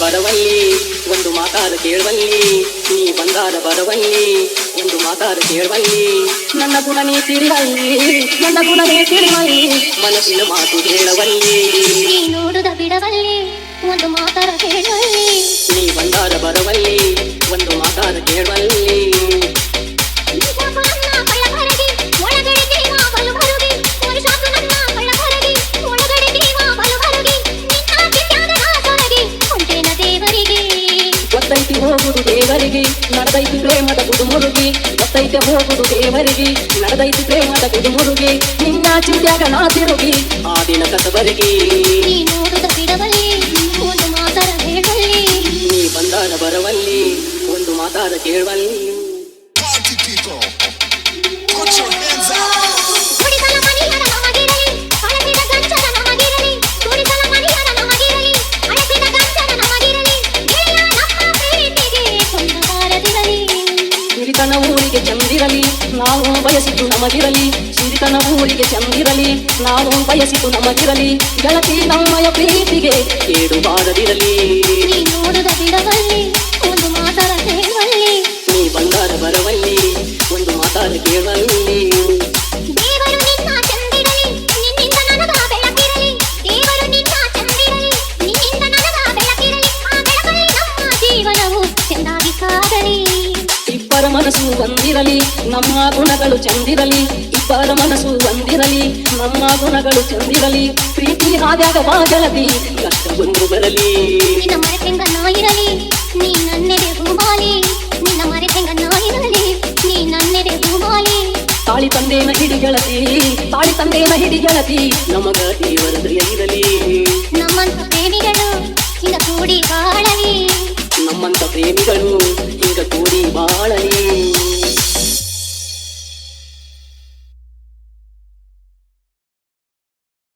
ಬರವಲ್ಲಿ ಒಂದು ಮಾತಾದ ಕೇಳುವಲ್ಲಿ ನೀ ಬಂದಾದ ಬರವಲ್ಲಿ ಒಂದು ಮಾತಾದ ಕೇಳುವಲ್ಲಿ. ನನ್ನ ಗುಣ ನೀ ತಿಳಿವಲ್ಲಿ ನನ್ನ ಗುಣ ನೀ ತಿಳಿವಲ್ಲಿ ಮನಸ್ಸಿನ ಮಾತು ಹೇಳವಲ್ಲಿ. ನೀ ನೋಡದ ಬಿಡವಲ್ಲಿ ಒಂದು ಮಾತಾದ ಕೇಳುವಲ್ಲಿ. ನೀ ಬಂದಾದ ಬರವಲ್ಲಿ ಒಂದು ಮಾತಾದ ಕೇಳುವಲ್ಲಿ. ದೇವರಿಗೆ ನಡೆದೈತಿ ಪ್ರೇಮದ ಗುಡುಮುರುಗಿ ಗೊತ್ತೈತೆ ಹೋಗುದು ದೇವರಿಗೆ ನಡೆದೈತಿ ಪ್ರೇಮದ ಗುಡುಮುರುಗಿ ನಿನ್ನ ಚಿಂತ್ಯಾಗ ನಾ ತಿರುಗಿ. ಆ ದಿನ ಕಸಬರಿಗೆ. ನೀ ನೋಡುದ ಬಿಡವಲ್ಲಿ ಒಂದು ಮಾತಾರ ಹೇಳುವಲ್ಲಿ ನೀ ಬಂದಾರ ಬರವಲ್ಲಿ ಒಂದು ಮಾತಾರ ಕೇಳುವಲ್ಲಿ. ಸಿರಿತನ ಊರಿಗೆ ಚಂದಿರಲಿ ನಾವು ಬಯಸಿದ್ದು ನಮಗಿರಲಿ ಸಿರಿತನ ಊರಿಗೆ ಚಂದಿರಲಿ ನಾವು ಬಯಸಿದ್ದು ನಮಗಿರಲಿ ಗೆಳತಿ ನಮ್ಮಯ ಪ್ರೀತಿಗೆ ಕೇಡು ಮನಸ್ಸು ಒಂದಿರಲಿ ನಮ್ಮ ಗುಣಗಳು ಚಂದಿರಲಿ ಇಬ್ಬರ ಮನಸ್ಸು ಒಂದಿರಲಿ ನಮ್ಮ ಗುಣಗಳು ಚಂದಿರಲಿ ಪ್ರೀತಿ ಹಾದ್ಯಾಗ ಬಾಜಲದಿ ಕಷ್ಟ ಒಂದು ಬರಲಿ. ನಿನ್ನ ಮರೆತೆಂಗ ನಾಯಿರಲಿ ನೀ ನನ್ನೆದೆ ಹೂಮಾಲಿ ನಿನ್ನ ಮರೆತೆಂಗ ನಾಯಿರಲಿ ನೀ ನನ್ನೆದೆ ಹೂಮಾಲಿ ತಾಳಿ ತಂದೇನ ಹಿಡಿ ಗೆಳತಿ ತಾಳಿ ತಂದೇನ ಹಿಡಿ ಗೆಳತಿ ನಮಗ ದೇವರ ದಯ ಇರಲಿ. ಪ್ರೇಮಿಗಳು ಈಗ ಕೂಡಿ ಬಾಳಲಿ